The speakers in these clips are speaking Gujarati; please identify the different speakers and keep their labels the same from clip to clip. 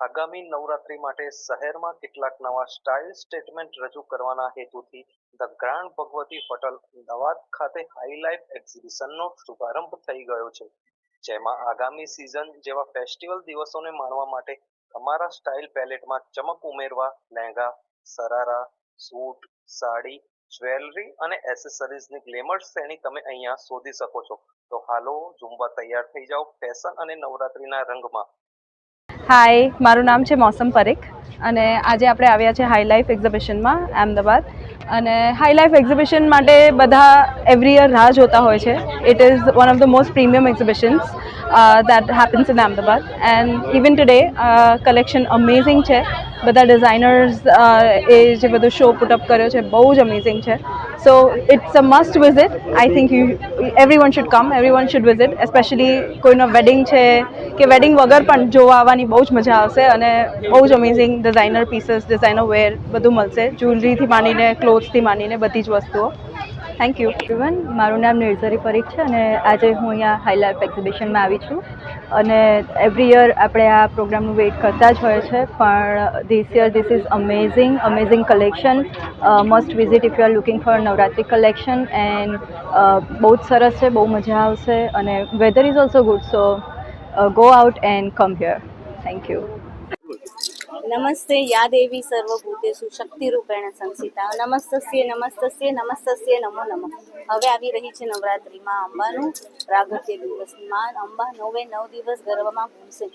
Speaker 1: આગામી નવરાત્રી માટે શહેરમાં કેટલાક નવા સ્ટાઇલ સ્ટેટમેન્ટ રજૂ કરવાના હેતુથી the grand Bhagwati hotel Ahmedabad ખાતે હાઈલાઇફ એક્ઝિબિશનનો શુભારંભ થઈ ગયો છે. જેમાં આગામી સિઝન જેવા ફેસ્ટિવલ દિવસોને માણવા માટે તમારા સ્ટાઇલ પેલેટમાં ચમક ઉમેરવા, લહેંગા સરારા સૂટ, સાડી જ્વેલરી અને એસેસરીઝની ગ્લેમર શ્રેણી તમે અહીંયા શોધી શકો છો. તો હાલો, ઝુંબા તૈયાર થઈ જાઓ ફેશન અને નવરાત્રીના રંગમાં.
Speaker 2: હાય મારું નામ છે મોસમ પરેખ અને આજે આપણે આવ્યા છે હાઈ લાઈફ એક્ઝિબિશનમાં અહેમદાબાદ અને હાઈ લાઈફ એક્ઝિબિશન માટે બધા એવરી યર રાહ જોતા હોય છે. It is one of the most premium exhibitions that happens in Ahmedabad and even today collection amazing છે. બધા ડિઝાઇનર્સ એ જે બધું શો પુટઅપ કર્યો છે, બહુ જ અમેઝિંગ છે. So it's a must visit I think you everyone should come everyone should visit especially કોઈનો વેડિંગ છે, કે વેડિંગ વગર પણ જોવા આવવાની બહુ જ મજા આવશે અને બહુ જ amazing designer pieces designer wear બધું મળશે. જ્વેલરીથી માંડીને ક્લોથ્સથી માંડીને બધી જ વસ્તુઓ. થેન્ક યુ
Speaker 3: ઇવન મારું નામ નિર્ઝરી પરીખ છે અને આજે હું અહીંયા હાઈ એક્ઝિબિશનમાં આવી છું. અને એવરી યર આપણે આ પ્રોગ્રામનું વેઇટ કરતા જ હોય છે, પણ this year this is amazing amazing collection must visit if you are looking for Navratri collection and બહુ જ સરસ છે, બહુ મજા આવશે અને weather is also good so go out and come here thank you
Speaker 4: નમસ્તે યાદેવી સર્વભૂતેશુ શક્તિ શક્તિરૂપેણ સંસિતા. નમસ્તસ્ય નમસ્તસ્ય નમસ્તસ્ય, નમો નમઃ. હવે આવી રહી છે નવરાત્રિમાં અંબાનું. પ્રાગટ્ય દિવસમાં અંબા નવે નવ દિવસ ગરબામાં ઘૂમશે.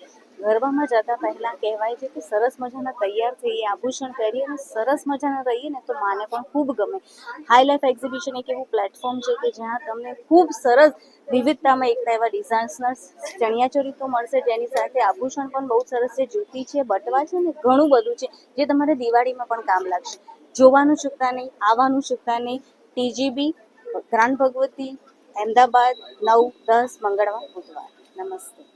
Speaker 4: ગરબામાં જતા પહેલા કહેવાય છે કે સરસ મજાના તૈયાર થઈએ, આભૂષણ પહેરીએ અને સરસ મજાના રહીએ ને તો માને પણ ખૂબ ગમે. હાઈ લાઈફ એક્ઝિબિશન એક એવું પ્લેટફોર્મ છે કે જ્યાં તમને ખૂબ સરસ વિવિધતામાં એકતા એવા ડિઝાઇન્સના ચણિયાચોરી તો મળશે. જેની સાથે આભૂષણ પણ બહુ સરસ છે, જૂતી છે, બટવા છે ને ઘણું બધું છે જે તમારે દિવાળીમાં પણ કામ લાગશે. જોવાનું ચૂકતા નહીં, આવવાનું ચૂકતા નહીં. ટીજીબી ગ્રાન્ડ ભગવતી અહેમદાબાદ નવ, દસ, મંગળવાર, બુધવાર. નમસ્તે.